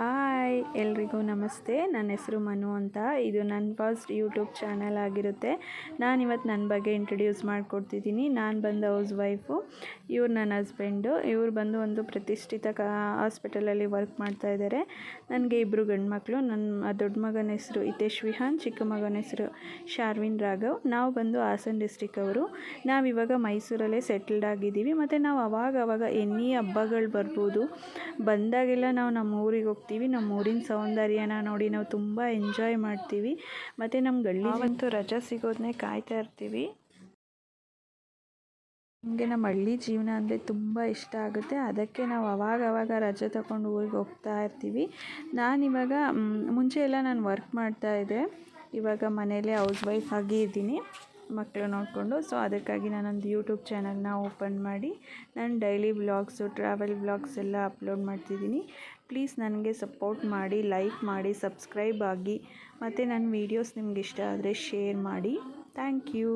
Ah. Hi ಎಲ್ರಿಗೂ ನಮಸ್ತೆ. ನನ್ನ ಹೆಸರು ಮನು ಅಂತ. ಇದು ನನ್ನ ಫಸ್ಟ್ ಯೂಟ್ಯೂಬ್ ಚಾನಲ್ ಆಗಿರುತ್ತೆ. ನಾನು ಇವತ್ತು ನನ್ನ ಬಗ್ಗೆ ಇಂಟ್ರಡ್ಯೂಸ್ ಮಾಡಿಕೊಡ್ತಿದ್ದೀನಿ. ನಾನು ಬಂದು ಹೌಸ್ ವೈಫು ಇವ್ರು ನನ್ನ ಹಸ್ಬೆಂಡು ಇವ್ರು ಬಂದು ಒಂದು ಪ್ರತಿಷ್ಠಿತ ಕ ಹಾಸ್ಪಿಟಲಲ್ಲಿ ವರ್ಕ್ ಮಾಡ್ತಾ ಇದ್ದಾರೆ ನನಗೆ ಇಬ್ಬರು ಗಂಡು ಮಕ್ಕಳು ನನ್ನ ದೊಡ್ಡ ಮಗನ ಹೆಸರು ಹಿತೇಶ್ ವಿಹಾನ್, ಚಿಕ್ಕ ಮಗನ ಹೆಸರು ಶಾರ್ವಿನ್ ರಾಘವ್. ನಾವು ಬಂದು ಹಾಸನ್ ಡಿಸ್ಟಿಕ್ ಅವರು. ನಾವು ಇವಾಗ ಮೈಸೂರಲ್ಲೇ ಸೆಟಲ್ಡ್ ಆಗಿದ್ದೀವಿ. ಮತ್ತು ನಾವು ಅವಾಗ ಅವಾಗ ಎನಿ ಹಬ್ಬಗಳು ಬರ್ಬೋದು. ಬಂದಾಗೆಲ್ಲ ನಾವು ನಮ್ಮ ಊರಿಗೆ ಹೋಗ್ತೀವಿ. ನಮ್ಮ ಊರಿನ ಸೌಂದರ್ಯನ ನೋಡಿ ನಾವು ತುಂಬ ಎಂಜಾಯ್ ಮಾಡ್ತೀವಿ. ಮತ್ತು ನಮ್ಮ ಹಳ್ಳಿಗಂತೂ ರಜಾ ಸಿಗೋದನ್ನೇ ಕಾಯ್ತಾ ಇರ್ತೀವಿ. ನಮಗೆ ನಮ್ಮ ಹಳ್ಳಿ ಜೀವನ ಅಂದರೆ ತುಂಬ ಇಷ್ಟ ಆಗುತ್ತೆ. ಅದಕ್ಕೆ ನಾವು ಅವಾಗ ಅವಾಗ ರಜೆ ತಗೊಂಡು ಊರಿಗೆ ಹೋಗ್ತಾ ಇರ್ತೀವಿ. ನಾನಿವಾಗ ಮುಂಚೆ ಎಲ್ಲ ನಾನು ವರ್ಕ್ ಮಾಡ್ತಾ ಇದ್ದೆ. ಇವಾಗ ಮನೇಲಿ ಹೌಸ್ ವೈಫ್ ಆಗಿ ಇದ್ದೀನಿ. ಮಕ್ಕಳು ನೋಡಿಕೊಂಡು. ಸೊ ಅದಕ್ಕಾಗಿ ನಾನೊಂದು ಯೂಟ್ಯೂಬ್ ಚಾನಲ್ನ ಓಪನ್ ಮಾಡಿ, ನಾನು ಡೈಲಿ ವ್ಲಾಗ್ಸು ಟ್ರಾವೆಲ್ ವ್ಲಾಗ್ಸ್ ಎಲ್ಲ ಅಪ್ಲೋಡ್ ಮಾಡ್ತಿದ್ದೀನಿ. ಪ್ಲೀಸ್ ನನಗೆ ಸಪೋರ್ಟ್ ಮಾಡಿ ಲೈಕ್ ಮಾಡಿ ಸಬ್ಸ್ಕ್ರೈಬ್ ಆಗಿ, ಮತ್ತು ನನ್ನ ವೀಡಿಯೋಸ್ ನಿಮ್ಗೆ ಇಷ್ಟ ಆದರೆ ಶೇರ್ ಮಾಡಿ. Thank you